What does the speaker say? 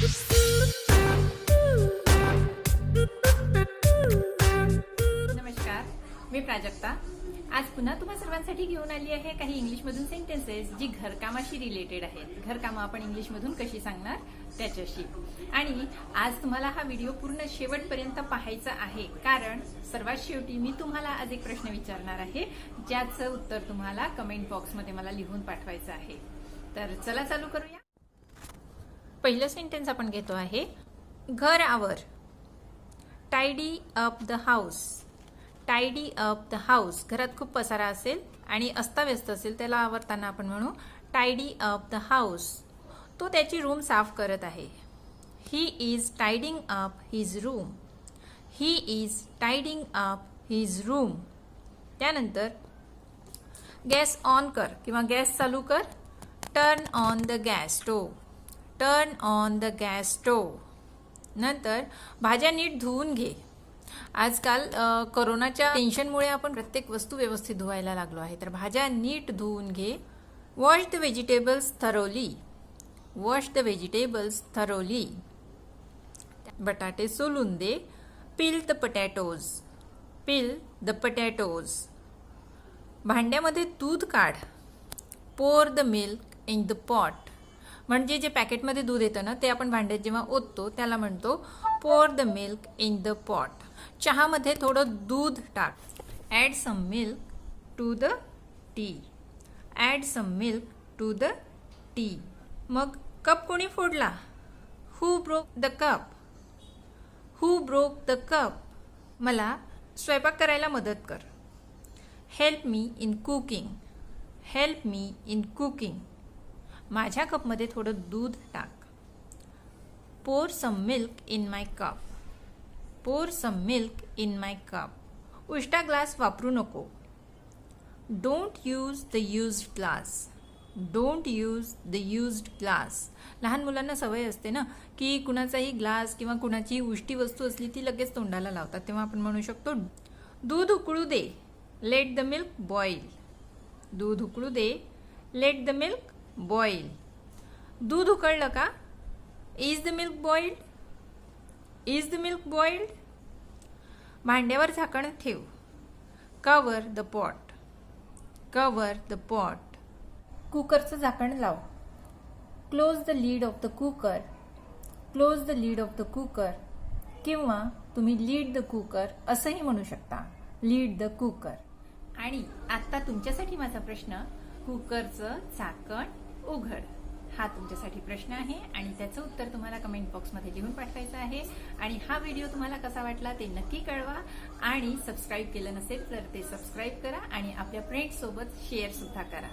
नमस्कार मी प्राजक्ता. आज पुन्हा तुम्हा सर्वांसाठी घेऊन आली आहे काही इंग्लिशमधून सेंटेन्सेस जी घरकामाशी रिलेटेड आहेत. घरकामं आपण इंग्लिशमधून कशी सांगणार? त्याच्याशी. आणि आज तुम्हाला हा व्हिडिओ पूर्ण शेवटपर्यंत पाहायचा आहे. कारण सर्वात शेवटी मी तुम्हाला आज एक प्रश्न विचारणार आहे ज्याचं उत्तर तुम्हाला कमेंट बॉक्समध्ये मला लिहून पाठवायचं आहे. तर चला चालू करूया. पहिलं सेंटेन्स आपण घेतो आहे घर आवर tidy up the house tidy up the house घरात खूप पसारा असेल आणि अस्ताव्यस्त असेल त्याला आवरताना आपण म्हणू टायडी अप द हाऊस तो त्याची रूम साफ करत आहे. He is tidying up his room he is tidying up his room त्यानंतर गॅस ऑन कर किंवा गॅस चालू कर. Turn on the gas stove turn on the gas stove नंतर भाज्या नीट धुवून घे. आजकाल करोनाच्या कोरोनाच्या टेन्शनमुळे आपण प्रत्येक वस्तू व्यवस्थित धुवायला लागलो आहे. तर भाज्या नीट धुवून घे. Wash the vegetables thoroughly wash the vegetables thoroughly बटाटे सोलून दे. Peel the potatoes peel the potatoes भांड्यामध्ये दूध काढ. Pour the milk in the pot म्हणजे जे पॅकेटमध्ये दूध येतं ना ते आपण भांड्यात जेव्हा ओततो त्याला म्हणतो pour the milk in the pot चहामध्ये थोडं दूध टाक. Add some milk to the tea add some milk to the tea मग कप कोणी फोडला? Who broke the cup who broke the cup मला स्वयंपाक करायला मदत कर. Help me in cooking help me in cooking माझ्या कपमध्ये थोडं दूध टाक. Pour some milk in my cup pour some milk in my cup उष्टा glass वापरू नको. Don't use the used glass don't use the used glass लहान मुलांना सवय असते ना की कुणाचाही ग्लास किंवा कुणाची उष्टी वस्तू असली ती लगेच तोंडाला लावतात. तेव्हा आपण म्हणू शकतो दूध उकळू दे. लेट द मिल्क बॉईल दूध उकळू दे. लेट द मिल्क बॉईल दूध उकळलं का? Is the milk boiled is the milk boiled भांड्यावर झाकण ठेव. Cover the pot cover the pot कुकरचं झाकण लाव. Close the lid of the cooker close the lid of the cooker किंवा तुम्ही लीड द कुकर असंही म्हणू शकता. लीड द कुकर आणि आता तुमच्यासाठी माझा प्रश्न कुकरचं झाकण उघड. हा तुमच्यासाठी प्रश्न आहे आणि त्याचं उत्तर तुम्हाला कमेंट बॉक्समध्ये लिहून पाठवायचं आहे. आणि हा व्हिडिओ तुम्हाला कसा वाटला ते नक्की कळवा. आणि सबस्क्राईब केलं नसेल तर ते सबस्क्राईब करा आणि आपल्या फ्रेंड्ससोबत शेअर सुद्धा करा.